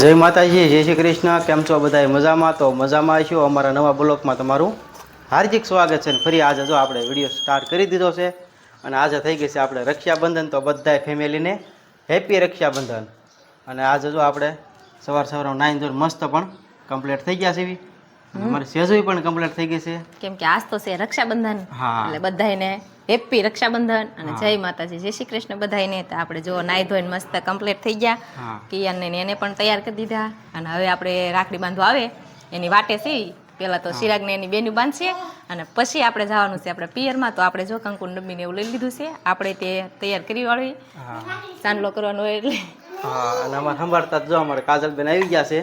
જય માતાજી જય શ્રી કૃષ્ણ. કેમ છો બધા મજામાં? તો મજામાં છો? અમારા નવા બ્લોકમાં તમારું હાર્દિક સ્વાગત છે ને ફરી આજે જો આપણે વીડિયો સ્ટાર્ટ કરી દીધો છે અને આજે થઈ ગઈ છે આપણે રક્ષાબંધન તો બધાય ફેમિલીને હેપી રક્ષાબંધન. અને આજે જો આપણે સવાર સવાર નાઈન ધોર મસ્ત પણ કમ્પ્લીટ થઈ ગયા છે એવી. અમારી સેજોઈ પણ કમ્પ્લીટ થઈ ગઈ છે. કેમ કે આજ તો છે રક્ષાબંધન. હા. એટલે બધાને હેપી રક્ષાબંધન અને જય માતાજી. જય શ્રી કૃષ્ણ બધાને તો આપણે જો નાઈ ધોઈને મસ્ત કમ્પ્લીટ થઈ ગયા. કિયાનને ને એને પણ તૈયાર કરી દીધા. અને હવે આપણે રાખડી બાંધવા આવે. એની વાટે સી પેલા તો ચિરાગને એની બેનું બાંધશે. અને પછી આપણે જવાનું છે આપણે પિયરમાં. તો આપણે જો કંકુ ડબ્બીને એવું લઈ લીધું છે. આપણે તે તૈયાર કરી વાળી ચાંદલો કરવાનો હોય એટલે. હા અને અમારે સંભાળતા જો અમારે કાજલબેન આવી ગયા છે.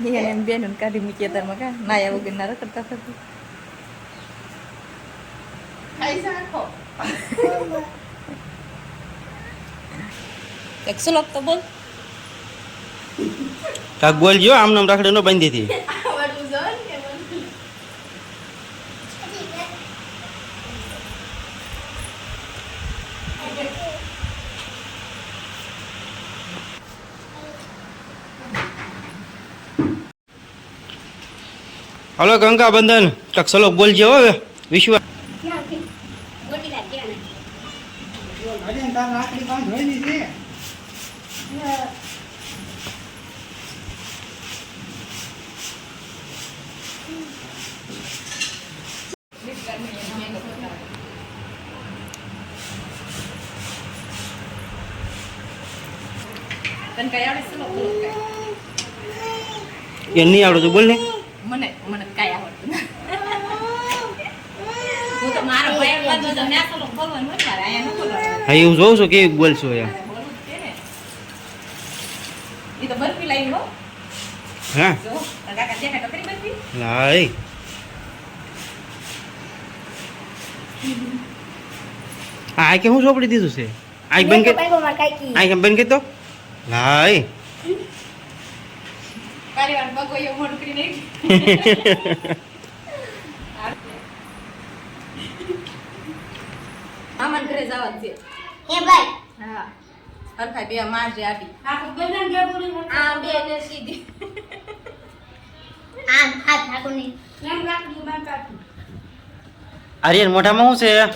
એમ બેન કાઢી મૂકીએ તારમાં કા નાયા વગર ના રખડતા થતું એક શ્લોક તો બોલ કાક બોલજો આમ નામ રાખડી ન બાંધી હતી હલો ગંગા બંધન કાક સલો બોલજો હવે વિશ્વ તને કઈ આવડે શ્લોક એ નહીં આવડતું બોલ ને મને મને કઈ આવડતું નથી. હું તો મારા ભાઈ બાજુ તો ન્યા શ્લોક બોલવાનું હોય ને મારે અહીંયા ન બોલવાનું હા એવું જોઉં છું કેવી બોલશો એમ તો હો? હા તો લાય આ કે હું ચોપડી દીધું છે? આ બંધ કે આ બંધ કાલી વાર મોઢું કરી નાખી. ઘરે જવાનું છે. હા. હરખાઈ બે મારજે આપી આ બે ને સીધી. આર્યન મોઢામાં શું છે?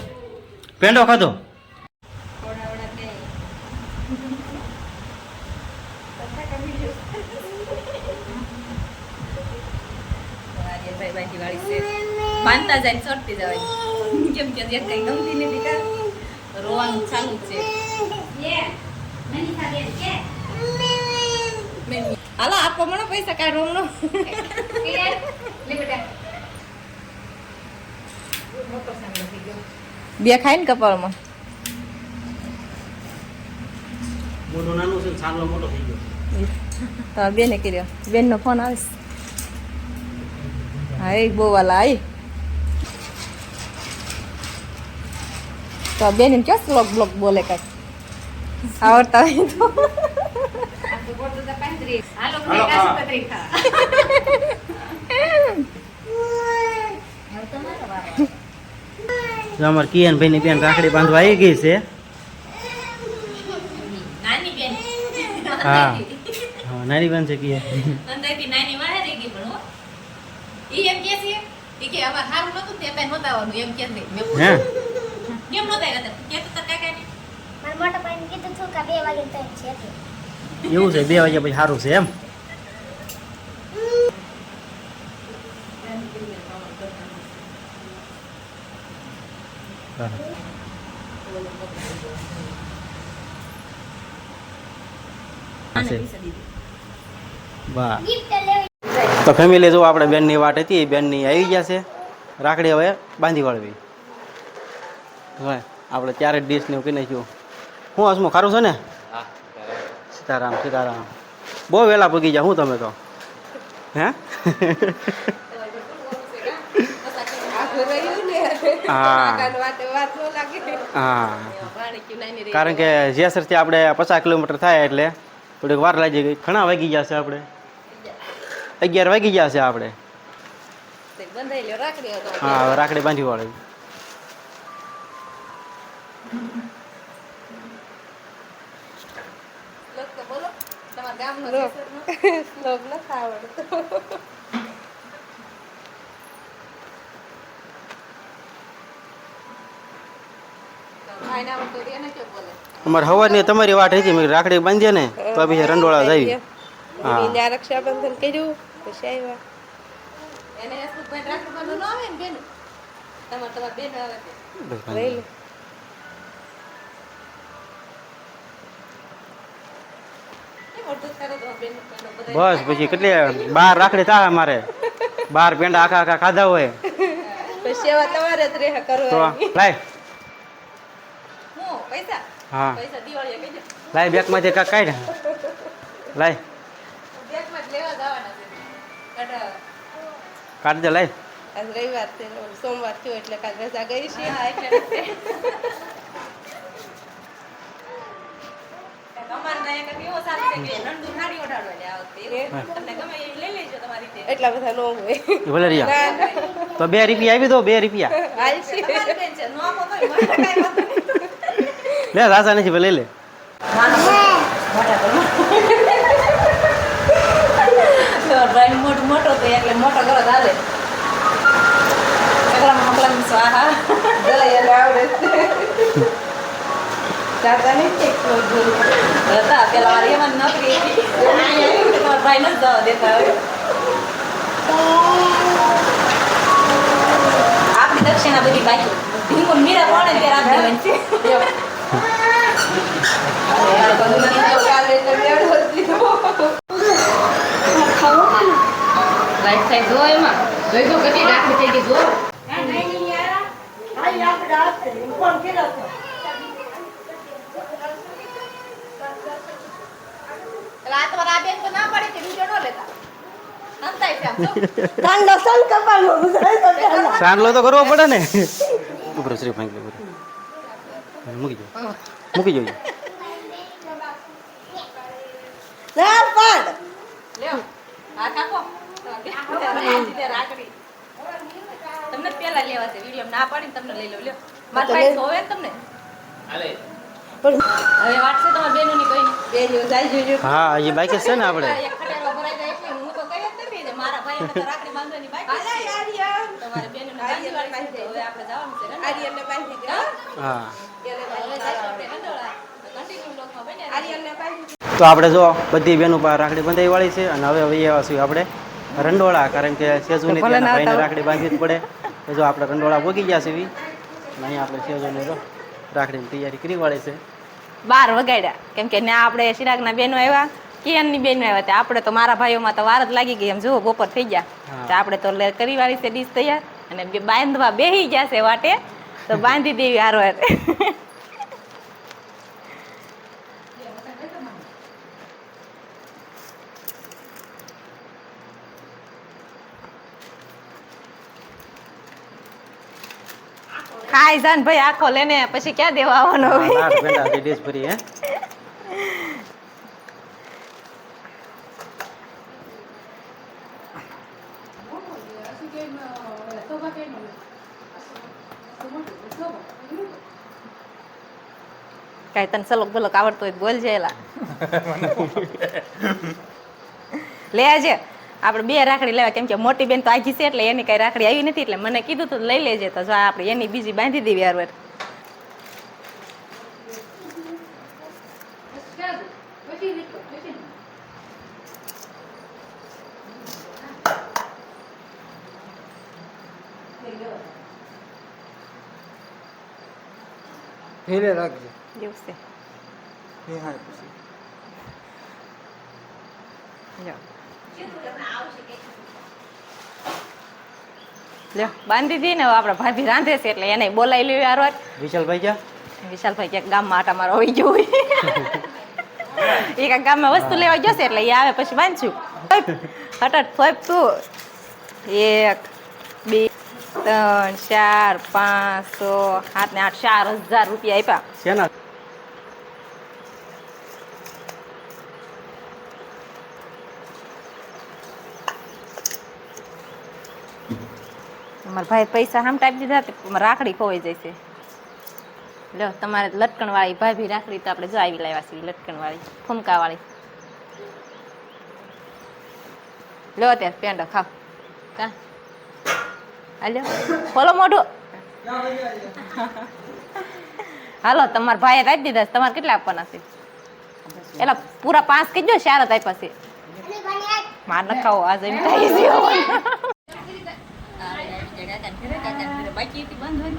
પેંડો ખાધો? બાંધતા જાય ચડતી જવાય. કેમ કે જે કઈ ગમતી નથી કા? રોવાનું ચાલુ છે. હાલો આપો મને પૈસા કાઢ રોમનો બે ખાય ને કપાળમાં. મોઢું નાનું છે સાંજલો મોટો થઈ ગયો. તો બેને કર્યો. બેનનો ફોન આવે હા એક બહુ વાલા તો બેન કયો સ્લોક બ્લોક બોલે કઈ? આવડતા હોય તો. અમાર કિયાન ભાઈ ની બેન રાખડી બાંધવા આવી ગઈ છે. હા. હા નાની બેન છે કિયા નાની વાહે રહી ગઈ પણ ઈ એમ કે છે કે અમાર સારું નતું તે પેન નતાવાનું એમ કે કે તો એવું છે બે વાગ્યા પછી સારું છે એમ? તો ફેમિલી જો આપણે બેનની વાટ હતી એ બેનની આવી ગયા છે. રાખડી હવે બાંધી વળવી. હવે આપણે ત્યારે જ ડીશ ને એવું કહી નાખ્યું હું હસમું ખારું છે ને? સીતારામ. સીતારામ બહુ વહેલા પગી જા હું તમે તો? હે? હા. હા. કારણ કે જેસરથી આપણે પચાસ કિલોમીટર થાય એટલે થોડીક વાર લાગી ગઈ. ઘણા વાગી ગયા છે આપણે. અગિયાર વાગી ગયા છે આપણે. હા રાખડી બાંધી વાળી શ્લોક તો બોલો. તમારા ગામનો શ્લોક. કેસરનો. શ્લોક નથી આવડતો અમારે હવાની તમારી વાટ હતી મેં રાખડી બાંધીએ ને તો પછી રંડોળા જાય હા. હા. રક્ષાબંધન કર્યું પછી આવ્યા. એને રાખડી બાંધવું આવે ને બેન? તમારે તમારા બેન આવે તે. લઈ લે કેમ અડધું જ કરો તમારા બેનનું પેલો બધાય બસ પછી કેટલી બાર રાખડી થાય અમારે. બાર પેંડા આખા આખા ખાધા હોય. પછી સેવા તમારે જ રહે તો કરવાની લાય બેગમાંથી કાંક કાઢ. લાય. કાઢ દે લાય. રવિવાર સોમવાર થયો એટલે કાલ રજા ગઈ છે. એટલા બધા ન હોય. વલરિયા. તો બે રૂપિયા દો બે રૂપિયા. લે રાસા નથી ભલે લે. મોટો મોટો તો એટલે મોટો કરો ચાલે હાલે. ચકલામાં મકલામાં સ્વાહા. જય એને આવડે છે જાતા નહીં કે. હતા પેલા વાળી એમાં નોકરી ભાઈ નથી જવા દેતા હવે. આપણી દક્ષિણા બધી બાકી. મીરા પડે ત્યારે યાર, જ. એમાં. જોઈ તો કેટલી ડાકડી થઈ ગઈ જો. એટલે સાંડલો તો કરવો પડે ને. ઉભરો શ્રી ફાંકી લે ઉભરો. મૂકી દો. મૂકી લ્યો આ કાકો રાખડી. તમને પેલા લેવા છે વીડિયો ના પાડીને તમને લઈ લો લ્યો. મારા જોવે ને તમને? હવે વાત છે તમારા બેનોની કોઈ નહીં. બે જોજો. હા એ બાઈક છે ને આપણે. ને બાંધી બાંધી. તો બાંધી આપણે જો બધી બેનો પર રાખડી બંધાઈ વાળી છે અને હવે હવે એવા છીએ આપણે રંડોળા કારણ કે સેજુની ના ભાઈને રાખડી બાંધવી જ પડે. જો આપણે રંડોળા ભોગી ગયા છે એવી અને અહીંયા આપણે સેજોને જો રાખડીની તૈયારી કરી વાળી છે. બાર વગાડ્યા. કેમ કે ત્યાં આપણે સિરાગના બેનો આવ્યા. કિયાનની બેન આવ્યા હતા. આપણે તો મારા ભાઈઓમાં તો વાર જ લાગી ગઈ. એમ જુઓ બપોર થઈ ગયા. તો આપણે તો કરી વાળી છે ડીશ તૈયાર. અને બાંધવા બેહી ગયા છે વાટે. તો બાંધી દેવી હારો ખાઈ જાન ભાઈ આખો લેને પછી ક્યાં દેવા આવવાનો ડીશ ભરી હે? કાંઈ તને સલોક બલોક આવડતો હોય બોલ જેલા લે આજે, આપણે બે રાખડી લેવા, કેમ કે મોટી બેન તો આજી છે એટલે એની કઈ રાખડી આવી નથી, એટલે મને કીધું તું લઈ લેજે, તો જો આપણે એની બીજી બાંધી દેવી હારવાર Thank રાખજે જેવું રાખજે. દિવસે. પછી. બાંધી દી ને હવે ભાભી રાંધે છે એટલે એને બોલાવી લેવી હારવાર વિશાલભાઈ ક્યાં? વિશાલભાઈ ક્યાંક ગામમાં આટા મારો હોય ગયો હોય. એ કાંઈક ગામમાં વસ્તુ લેવા ગયો છે એટલે એ આવે પછી બાંધશું. હટટ ફોપ તું. એક બે ત્રણ ચાર પાંચ છ સાત ને આઠ ચાર હજાર રૂપિયા આપ્યા. શેના? મારા ભાઈ પૈસા આમ ટાઈપ દીધા રાખડી ખોવાઈ જશે લો તમારે લટકણવાળી ભાભી રાખડી તો આપણે જો આવી લાવ્યા છીએ લટકણવાળી ફૂમકાવાળી. લો અત્યારે પેંડો ખાવ કા? હાલ્યો ખોલો મોઢું હાલો તમારા ભાઈએ રાખી દીધા. તમારે કેટલા આપવાના છે? એટલે પૂરા પાંચ કીધો શારત આપ્યા છે. માર નખાવો આ આજે એમ ગયો બંધ હોય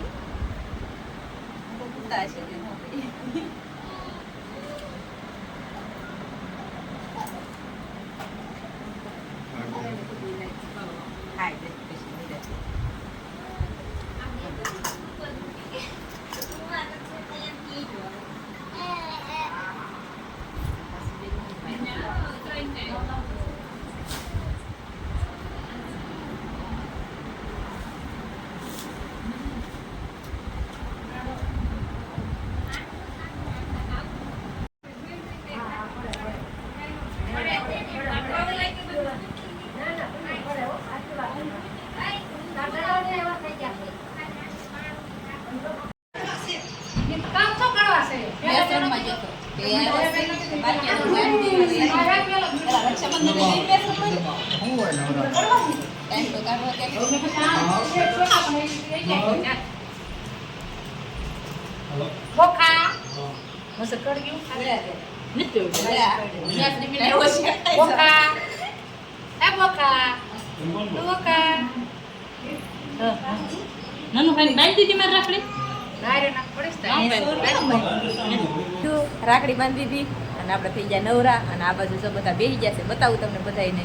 રાખડી બાંધી દીધી અને આપણે થઈ ગયા નવરા, અને આ બાજુ જો બધા બેસી ગયા છે, બતાવું તમને બધાને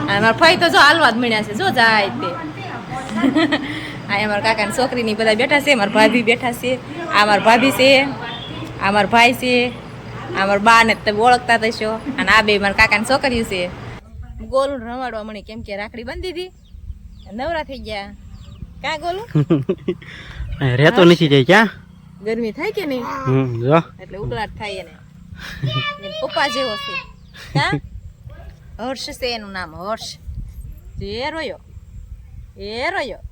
અને મારા ભાઈ તો જો હાલવા જ મળ્યા છે જો જાય તે. આ અમારા કાકાની છોકરીની બધા બેઠા છે મારા ભાભી બેઠા છે આ મારા ભાભી છે આ મારા ભાઈ છે આ મારા બા ને તમે ઓળખતા થશો અને આ બે મારા કાકાની છોકરીઓ છે. ગોલું રમાડવા મને કેમ કે રાખડી બાંધી દીધી નવરા થઈ ગયા. ક્યાં ગોલું? રહેતો નથી જાય ક્યાં? ગરમી થાય કે નહીં? એટલે ઉકળાટ થાય એને. ને પપ્પા જેવો છે. હા? હર્ષ છે એનું નામ, હર્ષ. એ રોયો એ રોયો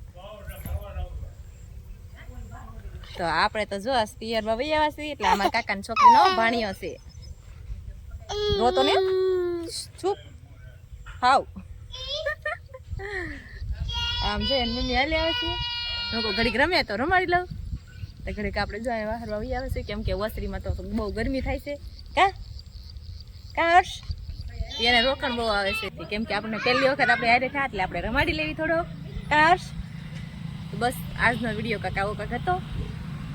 તો આપણે તો જો પિયરમાં વહી આવ્યા છીએ, એટલે અમારા કાકાની છોકરીનો ભાણ્યો છે. રોતો ને? ચૂપ. હાવ આમ છે એની મમ્મી હાલી આવે છે. લોકો ઘડીક રમે તો રમાડી લઉં. તો ઘડીક આપણે જો આવ્યા હરવા આવે છે, કેમ કે વસરીમાં તો બહુ ગરમી થાય છે. કા? કા હર્ષ? એને રોકણ બહુ આવે છે. કેમ કે આપણે પહેલી વખત આપણે હારે થયા એટલે આપણે રમાડી લેવી થોડો ટાર્સ બસ, આજનો વીડિયો કાંક આવો કાંક હતો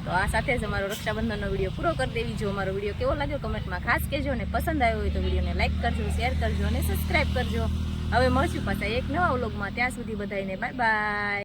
તો આ સાથે જ અમારો રક્ષાબંધનનો વીડિયો પૂરો કરી દેવી. જો અમારો વીડિયો કેવો લાગ્યો કમેન્ટમાં ખાસ કહેજો અને પસંદ આવ્યો હોય તો વિડીયોને લાઇક કરજો, શેર કરજો અને સબસ્ક્રાઈબ કરજો. હવે મળશું પાછા એક નવા વ્લોગમાં. ત્યાં સુધી બધાને બાય બાય